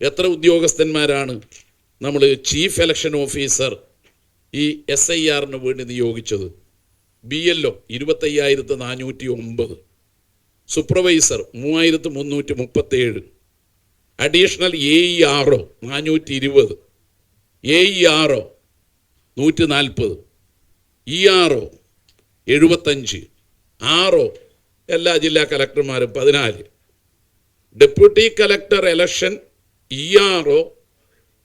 എത്ര ഉദ്യോഗസ്ഥന്മാരാണ്? നമ്മൾ ചീഫ് ഇലക്ഷൻ ഓഫീസർ ഈ എസ് ഐ ആറിന് വേണ്ടി നിയോഗിച്ചത്. ബി എൽ ഒ ഇരുപത്തയ്യായിരത്തി നാനൂറ്റി ഒമ്പത് സൂപ്പർവൈസർ മൂവായിരത്തി മുന്നൂറ്റി മുപ്പത്തേഴ് additional A E R O നാനൂറ്റി ഇരുപത് എ ഇ ആർ ഒ നൂറ്റി നാൽപ്പത് ഇ ആർ ഒ എഴുപത്തഞ്ച്. ആർ ഒ എല്ലാ ജില്ലാ കലക്ടർമാരും പതിനാല്. Deputy collector election E R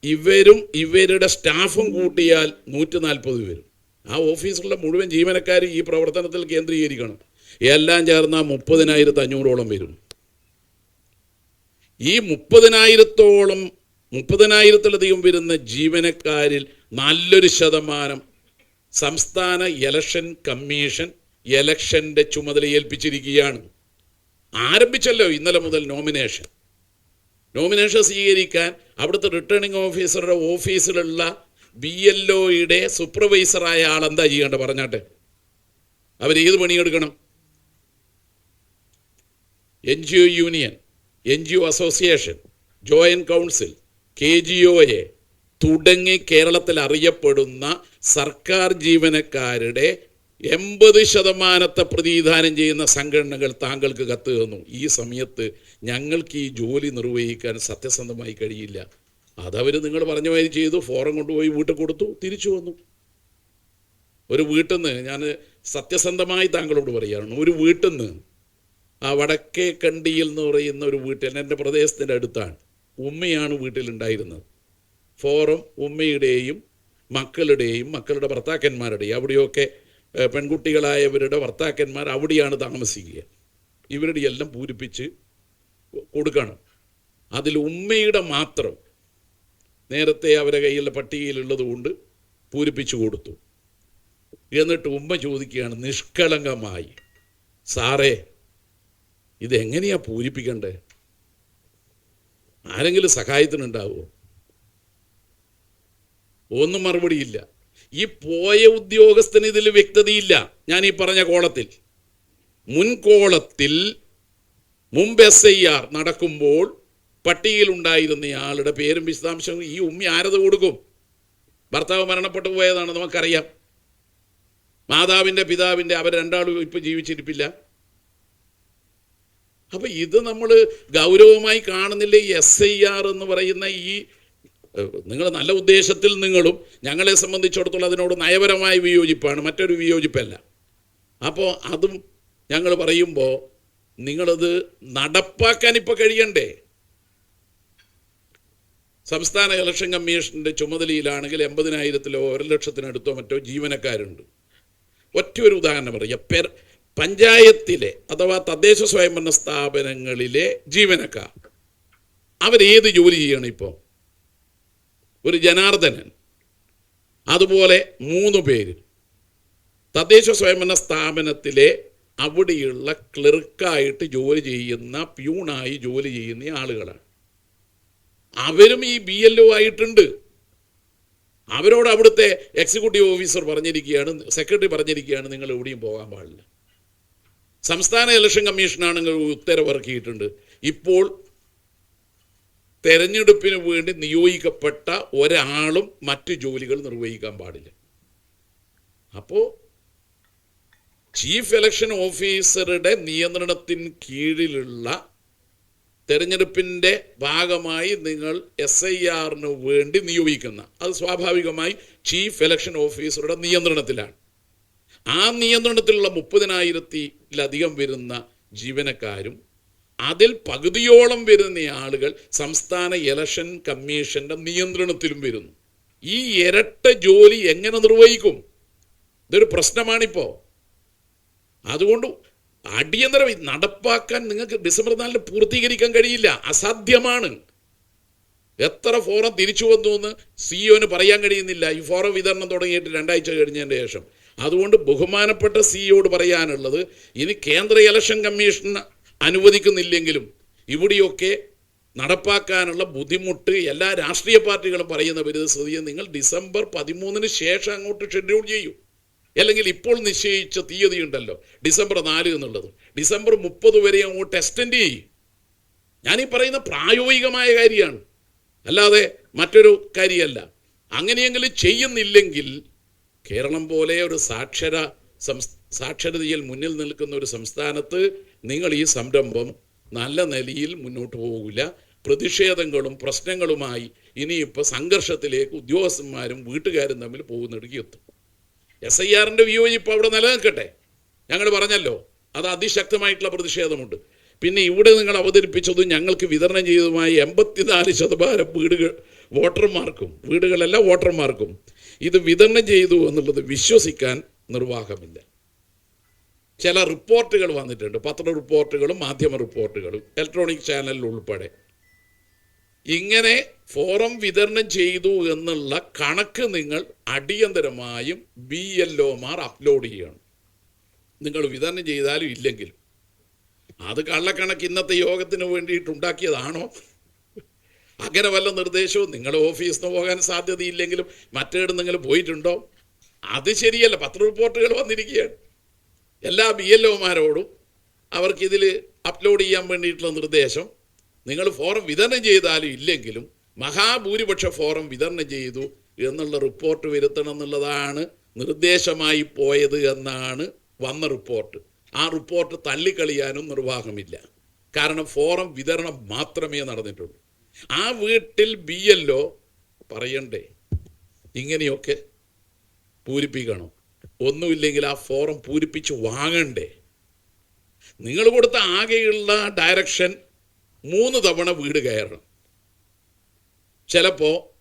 ഇവരും ഇവരുടെ സ്റ്റാഫും കൂട്ടിയാൽ നൂറ്റി നാൽപ്പത് വരും. ആ ഓഫീസിലുള്ള മുഴുവൻ ജീവനക്കാർ ഈ പ്രവർത്തനത്തിൽ കേന്ദ്രീകരിക്കണം. എല്ലാം ചേർന്ന മുപ്പതിനായിരത്തി അഞ്ഞൂറോളം വരും. ഈ മുപ്പതിനായിരത്തോളം മുപ്പതിനായിരത്തിലധികം വരുന്ന ജീവനക്കാരിൽ നല്ലൊരു ശതമാനം സംസ്ഥാന ഇലക്ഷൻ കമ്മീഷൻ ഇലക്ഷന്റെ ചുമതല ഏൽപ്പിച്ചിരിക്കുകയാണ് ആരംഭിച്ചല്ലോ ഇന്നലെ മുതൽ നോമിനേഷൻ. നോമിനേഷൻ സ്വീകരിക്കാൻ അവിടുത്തെ റിട്ടേണിംഗ് ഓഫീസറുടെ ഓഫീസിലുള്ള ബി എൽ ഒയുടെ സൂപ്പർവൈസറായ ആൾ എന്താ ചെയ്യേണ്ടത് പറഞ്ഞാട്ടെ? ഏത് പണിയെടുക്കണം? N G O union N G O association joint council K G O A തുടങ്ങി കേരളത്തിൽ അറിയപ്പെടുന്ന സർക്കാർ ജീവനക്കാരുടെ എൺപത് ശതമാനത്തെ പ്രതിനിധാനം ചെയ്യുന്ന സംഘടനകൾ താങ്കൾക്ക് കത്ത് തന്നു. ഈ സമയത്ത് ഞങ്ങൾക്ക് ഈ ജോലി നിർവഹിക്കാൻ സത്യസന്ധമായി കഴിയില്ല. അതവർ നിങ്ങൾ പറഞ്ഞ മാതിരി ചെയ്തു ഫോറം കൊണ്ടുപോയി വീട്ടിൽ കൊടുത്തു തിരിച്ചു വന്നു. ഒരു വീട്ടിൽ നിന്ന് ഞാൻ സത്യസന്ധമായി താങ്കളോട് പറയുകയാണ്. ഒരു വീട്ടിൽ നിന്ന് ആ വടക്കേ കണ്ടിയിൽ എന്ന് പറയുന്ന ഒരു വീട്ടിൽ എന്റെ പ്രദേശത്തിന്റെ അടുത്താണ് ഉമ്മയാണ് വീട്ടിലുണ്ടായിരുന്നത്. ഫോറം ഉമ്മയുടെയും മക്കളുടെയും മക്കളുടെ ഭർത്താക്കന്മാരുടെയും അവിടെയൊക്കെ പെൺകുട്ടികളായവരുടെ ഭർത്താക്കന്മാർ അവിടെയാണ് താമസിക്കുക. ഇവരുടെ എല്ലാം പൂരിപ്പിച്ച് കൊടുക്കണം. അതിൽ ഉമ്മയുടെ മാത്രം നേരത്തെ അവരെ കയ്യിലുള്ള പട്ടികയിലുള്ളത് കൊണ്ട് പൂരിപ്പിച്ചു കൊടുത്തു. എന്നിട്ട് ഉമ്മ ചോദിക്കുകയാണ് നിഷ്കളങ്കമായി. സാറേ ഇതെങ്ങനെയാ പൂരിപ്പിക്കണ്ടേ? ആരെങ്കിലും സഹായത്തിനുണ്ടാവുമോ ഒന്നും മറുപടിയില്ല. ഈ പോയ ഉദ്യോഗസ്ഥന് ഇതിൽ വ്യക്തതയില്ല. ഞാൻ ഈ പറഞ്ഞ കോളത്തിൽ. മുൻകോളത്തിൽ മുമ്പ് എസ് ഐ ആർ നടക്കുമ്പോൾ പട്ടികയിലുണ്ടായിരുന്നയാളുടെ പേരും വിശദാംശവും ഈ ഉമ്മി ആരത് കൊടുക്കും? ഭർത്താവ് മരണപ്പെട്ടു പോയതാണ് നമുക്കറിയാം. മാതാവിന്റെ പിതാവിന്റെ അവർ രണ്ടാളും ഇപ്പം ജീവിച്ചിരിപ്പില്ല. അപ്പം ഇത് നമ്മൾ ഗൗരവമായി കാണുന്നില്ല ഈ എസ് ഐ ആർ എന്ന് പറയുന്ന ഈ നിങ്ങൾ നല്ല ഉദ്ദേശത്തിൽ നിങ്ങളും ഞങ്ങളെ സംബന്ധിച്ചിടത്തോളം അതിനോട് നയപരമായ വിയോജിപ്പാണ് മറ്റൊരു വിയോജിപ്പല്ല. അപ്പോൾ അതും ഞങ്ങൾ പറയുമ്പോൾ നിങ്ങളത് നടപ്പാക്കാൻ ഇപ്പോൾ കഴിയണ്ടേ? സംസ്ഥാന ഇലക്ഷൻ കമ്മീഷന്റെ ചുമതലയിലാണെങ്കിൽ എൺപതിനായിരത്തിലോ ഒരു ലക്ഷത്തിനടുത്തോ മറ്റോ ജീവനക്കാരുണ്ട്. ഒറ്റ ഒരു ഉദാഹരണം പറയുക പെർ പഞ്ചായത്തിലെ അഥവാ തദ്ദേശ സ്വയംഭരണ സ്ഥാപനങ്ങളിലെ ജീവനക്കാർ. അവരേത് ജോലി ചെയ്യണം ഇപ്പോൾ ഒരു ജനാർദ്ദനൻ. അതുപോലെ മൂന്ന് പേര്. തദ്ദേശ സ്വയംഭരണ സ്ഥാപനത്തിലെ അവിടെയുള്ള ക്ലർക്കായിട്ട് ജോലി ചെയ്യുന്ന പ്യൂണായി ജോലി ചെയ്യുന്ന ആളുകളാണ്. അവരും ഈ ബി എൽ ഒ ആയിട്ടുണ്ട്. അവരോട് അവിടുത്തെ എക്സിക്യൂട്ടീവ് ഓഫീസർ പറഞ്ഞിരിക്കുകയാണ് സെക്രട്ടറി പറഞ്ഞിരിക്കുകയാണ് നിങ്ങൾ എവിടെയും പോകാൻ പാടില്ല. സംസ്ഥാന ഇലക്ഷൻ കമ്മീഷനാണെങ്കിൽ ഉത്തരവിറക്കിയിട്ടുണ്ട്. ഇപ്പോൾ തെരഞ്ഞെടുപ്പിന് വേണ്ടി നിയോഗിക്കപ്പെട്ട ഒരാളും മറ്റു ജോലികൾ നിർവഹിക്കാൻ പാടില്ല. അപ്പോൾ ചീഫ് ഇലക്ഷൻ ഓഫീസറുടെ നിയന്ത്രണത്തിന് കീഴിലുള്ള തെരഞ്ഞെടുപ്പിന്റെ ഭാഗമായി നിങ്ങൾ എസ് ഐ ആറിന് വേണ്ടി നിയോഗിക്കുന്ന അത് സ്വാഭാവികമായി ചീഫ് ഇലക്ഷൻ ഓഫീസറുടെ നിയന്ത്രണത്തിലാണ്. ആ നിയന്ത്രണത്തിലുള്ള മുപ്പതിനായിരത്തിലധികം വരുന്ന ജീവനക്കാരും അതിൽ പകുതിയോളം വരുന്ന ആളുകൾ സംസ്ഥാന ഇലക്ഷൻ കമ്മീഷന്റെ നിയന്ത്രണത്തിലും വരുന്നു. ഈ ഇരട്ട ജോലി എങ്ങനെ നിർവഹിക്കും? ഇതൊരു പ്രശ്നമാണിപ്പോ. അതുകൊണ്ട് അടിയന്തര നടപ്പാക്കാൻ നിങ്ങൾക്ക് ഡിസംബർ നാലിന് പൂർത്തീകരിക്കാൻ കഴിയില്ല. അസാധ്യമാണ്. എത്ര ഫോറം തിരിച്ചു വന്നു എന്ന് സിഇഒന് പറയാൻ കഴിയുന്നില്ല. ഈ ഫോറം വിതരണം തുടങ്ങിയിട്ട് രണ്ടാഴ്ച കഴിഞ്ഞതിന് ശേഷം. അതുകൊണ്ട് ബഹുമാനപ്പെട്ട സിഇഒട് പറയാനുള്ളത് ഇനി കേന്ദ്ര ഇലക്ഷൻ കമ്മീഷൻ അനുവദിക്കുന്നില്ലെങ്കിലും ഇവിടെയൊക്കെ നടപ്പാക്കാനുള്ള ബുദ്ധിമുട്ട് എല്ലാ രാഷ്ട്രീയ പാർട്ടികളും പറയുന്ന പരിസ്ഥിതിയെ നിങ്ങൾ ഡിസംബർ പതിമൂന്നിന് ശേഷം അങ്ങോട്ട് ഷെഡ്യൂൾ ചെയ്യൂ. അല്ലെങ്കിൽ ഇപ്പോൾ നിശ്ചയിച്ച തീയതി ഉണ്ടല്ലോ ഡിസംബർ നാല് എന്നുള്ളത്. ഡിസംബർ മുപ്പത് വരെ അങ്ങോട്ട് എക്സ്റ്റെൻഡ് ചെയ്യും. ഞാനീ പറയുന്ന പ്രായോഗികമായ കാര്യമാണ്. അല്ലാതെ മറ്റൊരു കാര്യമല്ല. അങ്ങനെയെങ്കിലും ചെയ്യുന്നില്ലെങ്കിൽ കേരളം പോലെ ഒരു സാക്ഷര സാക്ഷരതയിൽ മുന്നിൽ നിൽക്കുന്ന ഒരു സംസ്ഥാനത്ത് നിങ്ങൾ ഈ സംരംഭം നല്ല നിലയിൽ മുന്നോട്ട് പോകില്ല. പ്രതിഷേധങ്ങളും പ്രശ്നങ്ങളുമായി ഇനിയിപ്പോൾ സംഘർഷത്തിലേക്ക് ഉദ്യോഗസ്ഥന്മാരും വീട്ടുകാരും തമ്മിൽ പോകുന്നിടയ്ക്ക് എത്തും. എസ് ഐ ആറിന്റെ വിയോജിപ്പ് അവിടെ നിലനിൽക്കട്ടെ. ഞങ്ങൾ പറഞ്ഞല്ലോ അത് അതിശക്തമായിട്ടുള്ള പ്രതിഷേധമുണ്ട്. പിന്നെ ഇവിടെ നിങ്ങൾ അവതരിപ്പിച്ചതും ഞങ്ങൾക്ക് വിതരണം ചെയ്തതുമായ എൺപത്തിനാല് ശതമാനം വീടുകൾ വോട്ടർമാർക്കും വീടുകളല്ല വോട്ടർമാർക്കും ഇത് വിതരണം ചെയ്തു എന്നുള്ളത് വിശ്വസിക്കാൻ നിർവാഹമില്ല. ചില റിപ്പോർട്ടുകൾ വന്നിട്ടുണ്ട്. പത്ര റിപ്പോർട്ടുകളും മാധ്യമ റിപ്പോർട്ടുകളും ഇലക്ട്രോണിക് ചാനലിൽ ഉൾപ്പെടെ. ഇങ്ങനെ ഫോറം വിതരണം ചെയ്തു എന്നുള്ള കണക്ക് നിങ്ങൾ അടിയന്തരമായും ബി എൽ ഒമാർ അപ്ലോഡ് ചെയ്യണം. നിങ്ങൾ വിതരണം ചെയ്താലും ഇല്ലെങ്കിലും. അത് കള്ളക്കണക്ക് ഇന്നത്തെ യോഗത്തിന് വേണ്ടിയിട്ട് ഉണ്ടാക്കിയതാണോ? അങ്ങനെ വല്ല നിർദ്ദേശവും നിങ്ങളുടെ ഓഫീസിൽ നിന്ന് പോകാൻ സാധ്യതയില്ലെങ്കിലും മറ്റേടും നിങ്ങൾ പോയിട്ടുണ്ടോ? അത് ശരിയല്ല. പത്ര റിപ്പോർട്ടുകൾ വന്നിരിക്കുകയാണ്. എല്ലാ ബി എൽ ഒമാരോടും അവർക്കിതിൽ അപ്ലോഡ് ചെയ്യാൻ വേണ്ടിയിട്ടുള്ള നിർദ്ദേശം. നിങ്ങൾ ഫോറം വിതരണം ചെയ്താലും ഇല്ലെങ്കിലും മഹാഭൂരിപക്ഷ ഫോറം വിതരണം ചെയ്തു എന്നുള്ള റിപ്പോർട്ട് വരുത്തണം എന്നുള്ളതാണ് നിർദ്ദേശമായി പോയത് എന്നാണ് വന്ന റിപ്പോർട്ട് ആ റിപ്പോർട്ട് തള്ളിക്കളിയാനും നിർവാഹമില്ല. കാരണം ഫോറം വിതരണം മാത്രമേ നടന്നിട്ടുള്ളൂ. ആ വീട്ടിൽ ബി ഒ പറയണ്ടേ ഇങ്ങനെയൊക്കെ പൂരിപ്പിക്കണം? ഒന്നുമില്ലെങ്കിൽ ആ ഫോറം പൂരിപ്പിച്ച് വാങ്ങണ്ടേ? നിങ്ങൾ കൊടുത്ത ആകെയുള്ള ഡയറക്ഷൻ മൂന്ന് തവണ വീട് കയറണം. ചിലപ്പോൾ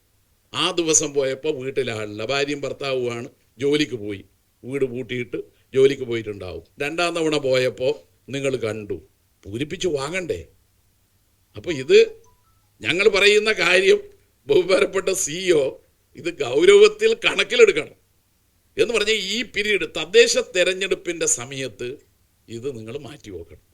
ആ ദിവസം പോയപ്പോൾ വീട്ടിലാളില്ല. ഭാര്യയും ഭർത്താവുമാണ്. ജോലിക്ക് പോയി. വീട് പൂട്ടിയിട്ട് ജോലിക്ക് പോയിട്ടുണ്ടാവും. രണ്ടാം തവണ പോയപ്പോൾ നിങ്ങൾ കണ്ടു. പൂരിപ്പിച്ച് വാങ്ങണ്ടേ? അപ്പോൾ ഇത് ഞങ്ങൾ പറയുന്ന കാര്യം ബഹുമാനപ്പെട്ട സിഇഒ ഇത് ഗൗരവത്തിൽ കണക്കിലെടുക്കണം. എന്ന് പറഞ്ഞാൽ ഈ പീരീഡ് തദ്ദേശ തെരഞ്ഞെടുപ്പിന്റെ സമയത്ത് ഇത് നിങ്ങൾ മാറ്റി വെക്കണം